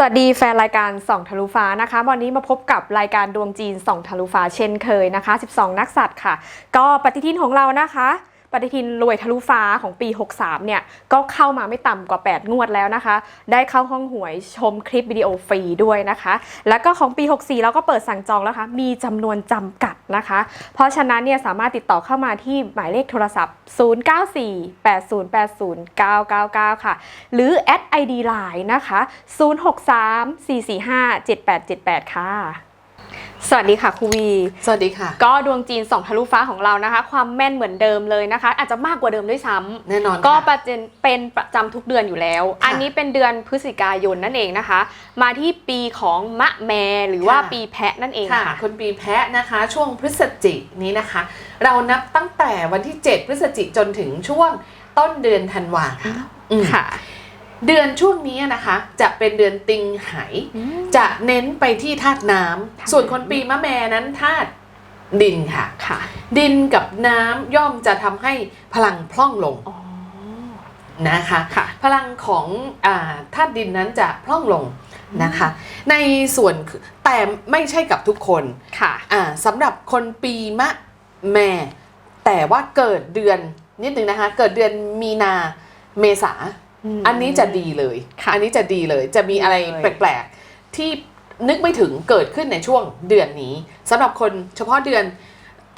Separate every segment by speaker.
Speaker 1: สวัสดีแฟนรายการส่องทะลุฟ้านะคะ วันนี้มาพบกับรายการดวงจีนส่องทะลุฟ้าเช่นเคยนะคะ 12 นักสัตว์ค่ะ ก็ปฏิทินของเรานะคะ ปฏิทินรวยทะลุฟ้าของปี 63 เนี่ย ก็เข้ามาไม่ต่ำกว่า 8 งวดแล้วนะคะ ได้เข้าห้องหวยชมคลิปวิดีโอฟรีด้วยนะคะ แล้วก็ของปี 64 เราก็เปิดสั่งจองแล้วค่ะ มีจำนวนจำกัดนะคะ เพราะฉะนั้นเนี่ยสามารถติดต่อเข้ามาที่หมายเลขโทรศัพท์ 0948080999 ค่ะ หรือแอด ID Line นะคะ 0634457878 ค่ะ สวัสดีค่ะครูวี
Speaker 2: สวัสดีค่ะ
Speaker 1: ก็ดวงจีนสองทะลุฟ้าของเรานะคะ ความแม่นเหมือนเดิมเลยนะคะ อาจจะมากกว่าเดิมด้วยซ้ำ
Speaker 2: แน่นอน
Speaker 1: ก็
Speaker 2: ค่ะ
Speaker 1: ประเจนเป็นประจำทุกเดือนอยู่แล้ว
Speaker 2: ค่ะ
Speaker 1: อันนี้เป็นเดือนพฤศจิกายนนั่นเองนะคะ มาที่ปีของมะแมหรือว่า
Speaker 2: ค่ะ
Speaker 1: ปีแพะนั่นเอง
Speaker 2: ค่ะ
Speaker 1: ค่ะ
Speaker 2: คนปีแพะนะคะ ช่วงพฤศจิกนี้นะคะ เรานับตั้งแต่วันที่ 7 พฤศจิกจนถึงช่วงต้นเดือนธันวาค่ะอืม
Speaker 1: ค่ะ
Speaker 2: เดือนช่วงนี้นะคะ จะเป็นเดือนติงไหจะเน้นไปที่ธาตุน้ำ
Speaker 1: ธาตุ
Speaker 2: ส่วนคนปีมะแม่นั้นธาตุดินค่ะ
Speaker 1: ค่ะ
Speaker 2: ดินกับน้ำย่อมจะทำให้พลังพล่องลง
Speaker 1: อ๋อ
Speaker 2: นะคะ
Speaker 1: ค่ะ
Speaker 2: พลังของอาธาตุดินนั้นจะพร่องลงนะคะ ในส่วนแต่ไม่ใช่กับทุกคน
Speaker 1: ค่ะ
Speaker 2: อ่าสำหรับคนปีมะแม่ แต่ว่าเกิดเดือนนิดนึงนะคะ เกิดเดือนมีนาเมษา
Speaker 1: ม
Speaker 2: อันนี้จะดีเลย
Speaker 1: ค่ะ
Speaker 2: อันนี้จะดีเลย จะมีอะไร
Speaker 1: ดีเลย
Speaker 2: แปลกๆ ที่นึกไม่ถึงเกิดขึ้นในช่วงเดือนนี้สำหรับคนเฉพาะเดือน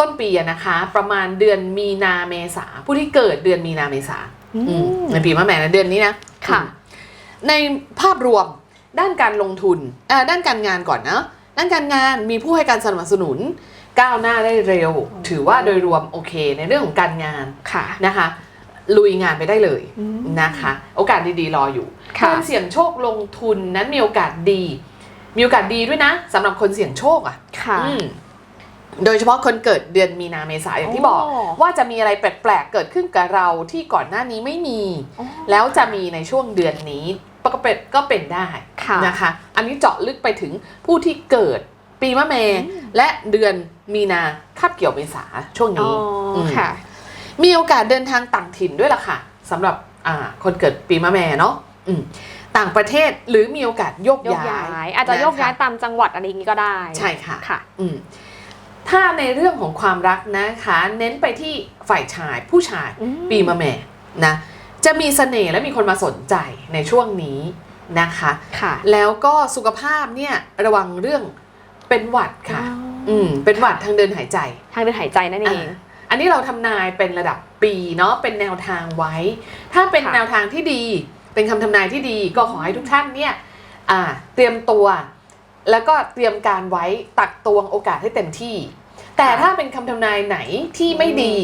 Speaker 2: ต้นปีอะนะคะ ประมาณเดือนมีนาเมษาผู้ที่เกิดเดือนมีนาเมษา
Speaker 1: อื
Speaker 2: อืม
Speaker 1: ม
Speaker 2: ในปีมะแม่นะเดือนนี้นะ
Speaker 1: ค่ะ
Speaker 2: อืมในภาพรวมด้านการลงทุนอ่าด้านการงานก่อนนะด้านการงานมีผู้ให้การสนับสนุนก้าวหน้าได้เร็ว ถือว่าโดยรวมโอเคในเรื่องของการงาน
Speaker 1: ค่ะ
Speaker 2: นะคะ ลุยงานไปได้เลย
Speaker 1: อืม
Speaker 2: นะคะ โอกาสดีๆ รออยู่
Speaker 1: ค่ะ
Speaker 2: การเสี่ยงโชคลงทุนนั้นมีโอกาสดี มีโอกาสดีด้วยนะสำหรับคนเสี่ยงโชคอะ
Speaker 1: ค่ะ
Speaker 2: อืมโดยเฉพาะคนเกิดเดือนมีนาเมษาอย่างที่บอก
Speaker 1: โอ้
Speaker 2: ว่าจะมีอะไรแปลกๆ เกิดขึ้นกับเราที่ก่อนหน้านี้ไม่มี
Speaker 1: อ๋อ
Speaker 2: แล้วจะมีในช่วงเดือนนี้ก็เป็นก็เป็นได้
Speaker 1: ค่ะ
Speaker 2: นะคะ อันนี้เจาะลึกไปถึงผู้ที่เกิดปีมะเม
Speaker 1: อืม
Speaker 2: และเดือนมีนาคาบเกี่ยวเมษาช่วง
Speaker 1: อ๋อ
Speaker 2: นี้
Speaker 1: อ
Speaker 2: ม
Speaker 1: ค่ะ
Speaker 2: มีโอกาสเดินทางต่างถิ่นด้วยล่ะค่ะสำหรับอ่าคนเกิดปีมะแม่เนาะอืมต่างประเทศหรือมีโอกาสโยก
Speaker 1: โยก
Speaker 2: ย้า
Speaker 1: ย้ายยอาจจะโยกย้าย
Speaker 2: นค
Speaker 1: ตามจังหวัดอะไรอย่างนี้ก็ได้
Speaker 2: ใช่ค่ะ
Speaker 1: ค่ะ
Speaker 2: อืมถ้าในเรื่องของความรักนะคะ เน้นไปที่ฝ่ายชายผู้ชาย
Speaker 1: อืม
Speaker 2: ปีมะแม่นะจะมีเสน่ห์และมีคนมาสนใจในช่วงนี้นะคะ
Speaker 1: ค่ะ
Speaker 2: แล้วก็สุขภาพเนี่ยระวังเรื่องเป็นหวัดค่ะ
Speaker 1: อ๋อ
Speaker 2: อืมเป็นหวัดทางเดินหายใจ
Speaker 1: ทางเดินหายใจนั่นเอง
Speaker 2: อ่าอันนี้เราทำนายเป็นระดับปีเนาะเป็นแนวทางไว้ ถ้าเป็น
Speaker 1: ค่ะ
Speaker 2: แนวทางที่ดี เป็นคำทำนายที่ดีก็ขอให้ทุกท่านเนี่ยอ่าเตรียมตัว แล้วก็เตรียมการไว้ตักตวงโอกาสให้เต็มที่ แต่ถ้าเป็นคำทำนายไหนที่ไม่ดี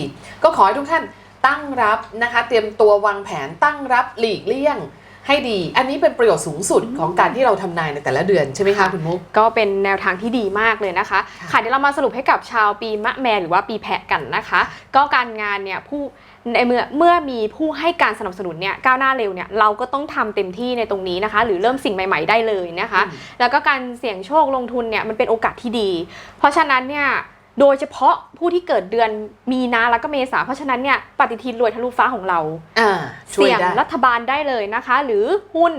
Speaker 2: ก็ขอให้ทุกท่านตั้งรับนะคะ เตรียมตัววางแผนตั้งรับหลีกเลี่ยง ให้ดี อันนี้เป็นประโยชน์สูงสุดของการที่เราทำนายในแต่ละเดือนใช่ไหมคะ
Speaker 1: ค่ะ
Speaker 2: คุณมุก
Speaker 1: ก็เป็นแนวทางที่ดีมากเลยนะคะ
Speaker 2: ค่ะ
Speaker 1: ค่ะเดี๋ยวเรามาสรุปให้กับชาวปีมะแมหรือว่าปีแพะกันนะคะ ก็การงานเนี่ยผู้ในเมื่อเมื่อมีผู้ให้การสนับสนุนเนี่ยก้าวหน้าเร็วเนี่ยเราก็ต้องทำเต็มที่ในตรงนี้นะคะ หรือเริ่มสิ่งใหม่ ๆ ได้เลยนะคะ
Speaker 2: อืม
Speaker 1: แล้วก็การเสี่ยงโชคลงทุนเนี่ยมันเป็นโอกาสที่ดี เพราะฉะนั้นเนี่ย โดยเฉพาะผู้ที่เกิดเดือนมีนาแล้วก็เมษาเพราะฉะนั้นเนี่ยปฏิทินรวยทะลุฟ้าของเรา
Speaker 2: อ่าช่วย
Speaker 1: เสี่ยง
Speaker 2: ได้
Speaker 1: รัฐบาลได้เลยนะคะ หรือหุ้น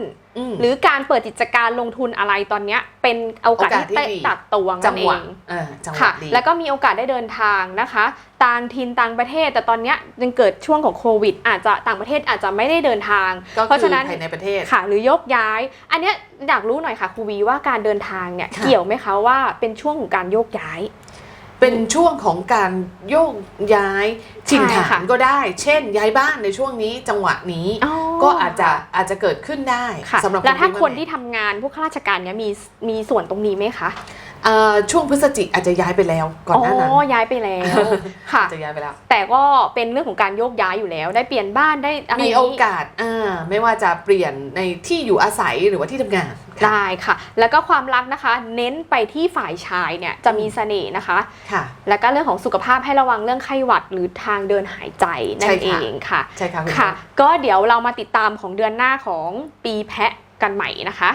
Speaker 2: ม
Speaker 1: หรือการเปิดกิจการลงทุนอะไรตอนเนี้ยเป็นโอกาส
Speaker 2: โอกาสที่
Speaker 1: ที่
Speaker 2: ดี
Speaker 1: ตัดตวง
Speaker 2: จั
Speaker 1: นั่
Speaker 2: ง
Speaker 1: นเอ
Speaker 2: หวะ
Speaker 1: ง
Speaker 2: อ่าจังหวะ
Speaker 1: ค่ะ
Speaker 2: ดี
Speaker 1: แล้วก็มีโอกาสได้เดินทางนะคะต่างถิ่นต่างประเทศ แต่ตอนเนี้ยยังเกิดช่วงของโควิด อาจจะต่างประเทศอาจจะไม่ได้เดินทาง
Speaker 2: ก็
Speaker 1: เพราะ
Speaker 2: คื
Speaker 1: ฉะ
Speaker 2: อ
Speaker 1: นั้น
Speaker 2: ภายในประเทศ
Speaker 1: ค่ะ หรือยกย้าย อันเนี้ยอยากรู้หน่อยค่ะครูวีว่าการเดินทางเนี่ย
Speaker 2: ค่ะ
Speaker 1: เกี่ยวไหมคะว่าเป็นช่วงของการโยกย้าย
Speaker 2: เป็นช่วงของการโยกย้ายถิ่น
Speaker 1: ใช่
Speaker 2: ฐา
Speaker 1: ค่ะ
Speaker 2: นก็ได้ เช่น ย้ายบ้านในช่วงนี้จังหวะนี้
Speaker 1: อ๋อ
Speaker 2: ก็อาจจะอาจจะเกิดขึ้นได้
Speaker 1: ค่ะ
Speaker 2: สำหรับ
Speaker 1: แล้วถ้า
Speaker 2: ปีมะ
Speaker 1: คน
Speaker 2: แม่
Speaker 1: ที่ทำงานพวกข้าราชการเนี่ยมีมีส่วนตรงนี้ไหมคะ
Speaker 2: เอ่อช่วงพฤศจิกอาจจะย้ายไปแล้วก่อนหน้านั้น
Speaker 1: อ๋อย้ายไปแล้วค่ะ
Speaker 2: อาจจะย้ายไปแล้ว
Speaker 1: แต่ก็เป็นเรื่องของการโยกย้ายอยู่แล้ว ได้เปลี่ยนบ้านได้อะไร
Speaker 2: มีโอกาสอ่าไม่ว่าจะเปลี่ยนในที่อยู่อาศัยหรือว่าที่ทำงานค่ะ
Speaker 1: ได้ค่ะ แล้วก็ความรักนะคะ เน้นไปที่ฝ่ายชายเนี่ยจะมีเสน่ห์นะคะ
Speaker 2: ค่ะ
Speaker 1: แล้วก็เรื่องของสุขภาพให้ระวังเรื่องไข้หวัดหรือทางเดินหายใจนั่
Speaker 2: ใช่
Speaker 1: นเอ
Speaker 2: ค่ะ
Speaker 1: งค่ะ
Speaker 2: ใช่ค่ะคุณ
Speaker 1: ค่ะ
Speaker 2: แม่
Speaker 1: ก็เดี๋ยวเรามาติดตามของเดือนหน้าของปีแพะกันใหม่นะคะ